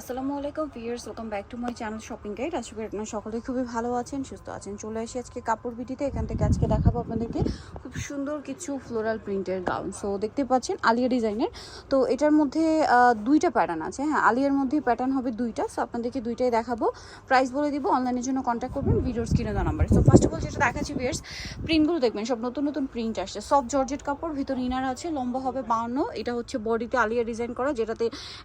আসসালামু আলাইকুম viewers welcome back to my channel shopping guide আশা করি আপনারা সকলে খুবই ভালো আছেন, সুস্থ আছেন। চলে আসি আজকে কাপড় বিটিতে, এখান থেকে আজকে দেখাবো আপনাদেরকে খুব সুন্দর কিছু ফ্লোরাল প্রিন্টের গাউন সো দেখতে পাচ্ছেন আলিয়া ডিজাইনের। তো, এটার মধ্যে দুইটা প্যাটার্ন আছে। হ্যাঁ আলিয়ার মধ্যে প্যাটার্ন হবে দুইটা। সো আপনাদেরকে দুইটাই দেখাবো। প্রাইস বলে দিব অনলাইনের জন্য কন্ট্যাক্ট করবেন, ভিডিওর স্ক্রিনে দেওয়া number so first of all যেটা দেখাচ্ছি ভিউয়ার্স প্রিন্টগুলো দেখবেন, সব নতুন নতুন প্রিন্ট আসছে। সব জর্জেট কাপড়, ভিতর ইনার আছে, লম্বা হবে বাউন্ন। এটা হচ্ছে বডিতে আলিয়া ডিজাইন করা, যেটাতে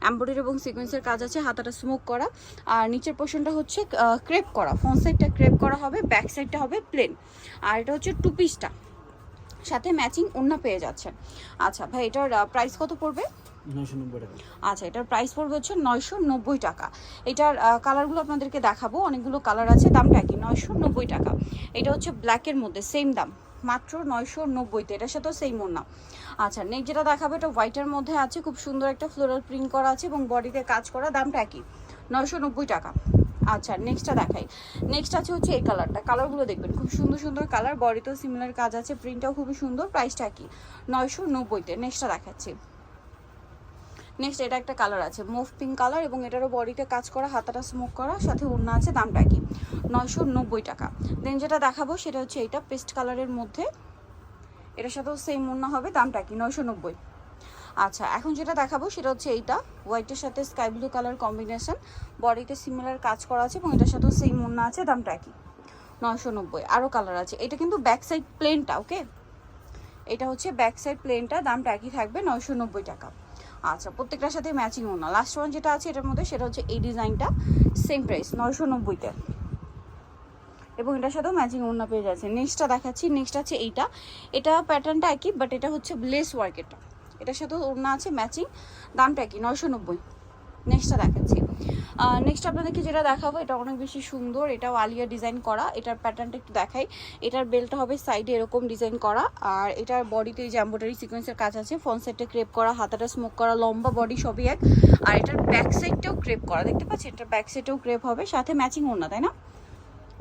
এমব্রয়ডারি এবং সিকোয়েন্সের কাজ আছে। হাতাটা স্মোক করা। আর নিচের পোর্শনটা হচ্ছে ক্রেপ করা। ফ্রন্ট সাইডটা ক্রেপ করা হবে ব্যাক সাইডটা হবে প্লেন আর এটা হচ্ছে টু। পিসটা সাথে ম্যাচিং ওড়না পেয়ে যাচ্ছেন। আচ্ছা ভাই এটার প্রাইস কত পড়বে? আচ্ছা এটার প্রাইস পড়বে হচ্ছে নয়শো নব্বই টাকা। এটার কালারগুলো আপনাদেরকে দেখাবো। অনেকগুলো কালার আছে দামটা কি নয়শো নব্বই টাকা। এটা হচ্ছে ব্ল্যাকের মধ্যে সেম দাম। মাত্র নয়শো নব্বইতে এটার সাথেও সেম না আচ্ছা নেক্সট যেটা দেখাবে, এটা হোয়াইটের মধ্যে আছে, খুব সুন্দর একটা ফ্লোরাল প্রিন্ট করা আছে এবং বডিতে কাজ করা দামটা একই, নয়শো নব্বই টাকা। আচ্ছা নেক্সটটা দেখাই। নেক্সট আছে হচ্ছে এই কালারটা কালারগুলো দেখবেন, খুব সুন্দর সুন্দর কালার বডিতেও সিমিলার কাজ আছে প্রিন্টটাও খুবই সুন্দর প্রাইসটা কি নয়শো নব্বইতে নেক্সটটা দেখাচ্ছি। নেক্সট এটা একটা কালার আছে। মুভ পিঙ্ক কালার এবং এটারও বডিতে কাজ করা, হাতাটা স্মোক করা, সাথে ওড়না আছে, দামটা কি নয়শো নব্বই টাকা। দেন যেটা দেখাবো, সেটা হচ্ছে এটা পেস্ট কালারের মধ্যে। এটার সাথেও সেম ওড়না হবে, দামটা কি নয়শো নব্বই। আচ্ছা এখন যেটা দেখাবো, সেটা হচ্ছে এইটা। হোয়াইটের সাথে স্কাই ব্লু কালার কম্বিনেশন বডিতে সিমিলার কাজ করা আছে এবং এটার সাথেও সেম ওড়না আছে, দামটা কি নয়শো নব্বই। আরও কালার আছে। এটা কিন্তু ব্যাক সাইড প্লেনটা ওকে এটা হচ্ছে ব্যাক সাইড প্লেনটা দামটা একই থাকবে, নয়শো নব্বই টাকা। আচ্ছা প্রত্যেকটার সাথে ম্যাচিং ওনা লাস্ট ওয়ান যেটা আছে এটার মধ্যে সেটা হচ্ছে এই ডিজাইনটা সেম প্রাইস নয়শো নব্বইতে। এবং এটার সাথেও ম্যাচিং ওড়না পেয়ে যাচ্ছে। নেক্সটটা দেখাচ্ছি নেক্সট আছে এইটা। এটা প্যাটার্নটা একই বাট এটা হচ্ছে ব্লেস ওয়ার্কেরটা এটার সাথেও ওনা আছে ম্যাচিং দামটা একই, নয়শো নব্বই। নেক্সটটা দেখাচ্ছি। নেক্সট আপনাদেরকে যেটা দেখাবো এটা অনেক বেশি সুন্দর এটাও আলিয়া ডিজাইন করা এটার প্যাটার্নটা একটু দেখাই। এটার বেলটা হবে সাইডে এরকম ডিজাইন করা আর এটার বডিতে যে এম্ব্রয়ডারি সিকোয়েন্সের কাজ আছে ফ্রন্ট সাইডটা ক্রেপ করা হাতাটা স্মোক করা লম্বা বডি সবই এক আর এটার ব্যাক সাইডটাও ক্রেপ করা দেখতে পাচ্ছি এটার ব্যাক সাইডটাও ক্রেপ হবে সাথে ম্যাচিং ওড়না তাই না?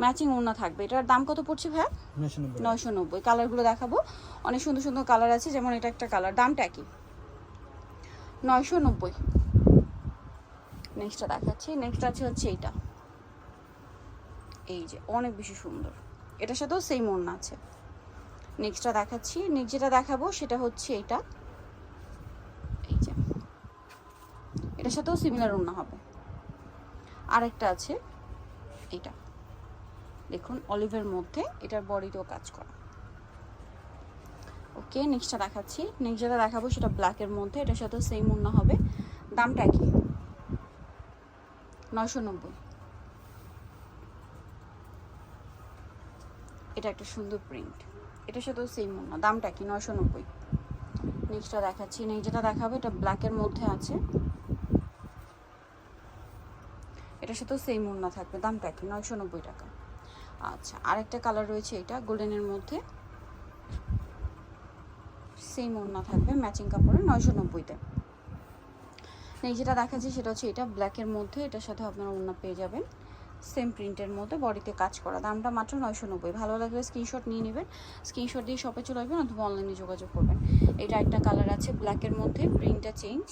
ম্যাচিং ওড়না থাকবে। এটার দাম কত পড়ছে নব্বই। নয়শো নব্বই। কালারগুলো দেখাবো। অনেক সুন্দর সুন্দর কালার আছে যেমন এটা একটা কালার দামটা কি নয়শো নব্বই। নেক্সটটা দেখাচ্ছি। নেক্সট আছে হচ্ছে এইটা। এই যে, অনেক বেশি সুন্দর। এটার সাথেও সেম ওড়না আছে। নেক্সটটা দেখাচ্ছি। নেক্সট যেটা দেখাবো সেটা হচ্ছে এইটা। এই যে। এটার সাথেও সিমিলার ওড়না হবে। আরেকটা আছে। এইটা। দেখুন অলিভের মধ্যে এটার বডিতেও কাজ করা। ওকে নেক্সটটা দেখাচ্ছি। নেক্সট যেটা দেখাবো সেটা ব্ল্যাকের মধ্যে। এটার সাথেও সেম ওড়না হবে। দামটা কি নয়শো নব্বই। এটা একটা সুন্দর প্রিন্ট এটার সাথেও সেম ওড়না দামটা কি? নয়শো নব্বই। নেক্সটটা দেখাচ্ছি। নেক্সট যেটা দেখাবো, এটা ব্ল্যাকের মধ্যে আছে। এটার সাথেও সেম ওড়না থাকবে। দামটা কি? নয়শো নব্বই টাকা। আচ্ছা আরেকটা কালার রয়েছে এটা গোল্ডেনের মধ্যে। সেম ওড়না থাকবে ম্যাচিং কাপড়ে নয়শো নব্বইতে। এই যেটা দেখাচ্ছি সেটা হচ্ছে এটা ব্ল্যাকের মধ্যে, এটার সাথে আপনারা ওনা পেয়ে যাবেন। সেম প্রিন্টের মধ্যে বডিতে কাজ করা। দামটা মাত্র নয়শো নব্বই। ভালো লাগলে স্ক্রিনশট নিয়ে নেবেন। স্ক্রিনশট দিয়ে শপে চলে আসবেন অথবা অনলাইনে যোগাযোগ করবেন। এটা একটা কালার আছে ব্ল্যাকের মধ্যে প্রিন্টটা চেঞ্জ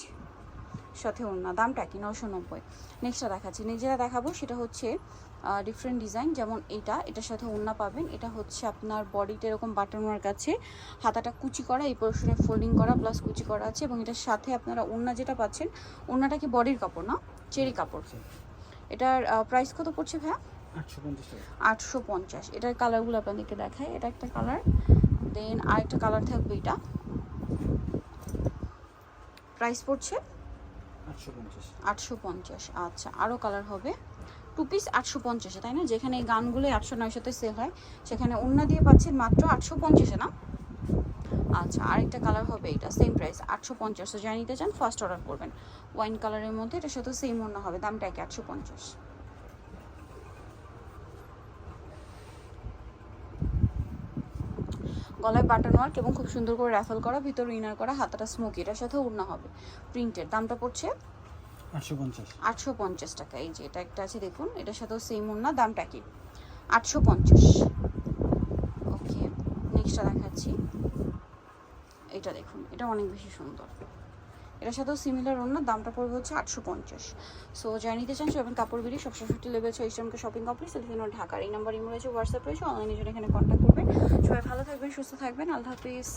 সাথে ওড়না দামটা কি? নশো নব্বই। নেক্সটটা দেখাচ্ছি। নেক্সট যেটা দেখাবো সেটা হচ্ছে ডিফারেন্ট ডিজাইন যেমন এটা এটার সাথে ওড়না পাবেন। এটা হচ্ছে আপনার বডিতে এরকম বাটন মার্ক আছে। হাতাটা কুচি করা এই পোর্শনে ফোল্ডিং করা প্লাস কুচি করা আছে এবং এটার সাথে আপনারা ওড়না যেটা পাচ্ছেন ওড়নাটা কি বডির কাপড় না? চেরি কাপড়। এটার প্রাইস কত পড়ছে ভাইয়া? আটশো আটশো পঞ্চাশ। এটার কালারগুলো আপনাদেরকে দেখায় এটা একটা কালার দেন আরেকটা কালার থাকবে এটা প্রাইস পড়ছে আটশো পঞ্চাশ। আচ্ছা আরও কালার হবে। টু পিস আটশো পঞ্চাশে, তাই না? যেখানে এই গানগুলো আটশো নয়শোতে সেল হয়, সেখানে অন্য দিয়ে পাচ্ছেন মাত্র আটশো পঞ্চাশে, না? আচ্ছা আরেকটা কালার হবে এটা সেম প্রাইস আটশো পঞ্চাশ। তো যারা নিতে চান ফার্স্ট অর্ডার করবেন। ওয়াইন কালারের মধ্যে এটা সাথে সেম অন্য হবে, দামটা কি আটশো পঞ্চাশ। গলায় বাটন ওয়ার্ক এবং খুব সুন্দর করে র্যাফেল করা, ভিতরে ইনার করা, হাতাটা স্মোকি এটার সাথে উড়না হবে। প্রিন্টের দামটা পড়ছে আটশো পঞ্চাশ। টাকা, এই যে এটা একটা আছে, দেখুন, এটার সাথেও সেম ওড়না দামটা কি আটশো পঞ্চাশ। ওকে নেক্সটটা দেখাচ্ছি। এটা দেখুন, এটা অনেক বেশি সুন্দর। এটার সাথেও সিমিলার অন্য দামটা পড়বে হচ্ছে আটশো পঞ্চাশ। সো যারা নিতে চান সেভেন কাপড় বিড়ি সব ফিফটি লেভেল ছয় ইসলামকে শপিং কমপ্লেক্স এখানে ঢাকার এই নাম্বার ইমো রয়েছে হোয়াটসঅ্যাপ রয়েছে অনলাইনে জন্য এখানে কন্ট্যাক্ট করবেন। সবাই ভালো থাকবেন, সুস্থ থাকবেন। আল্লাহ হাফিজ।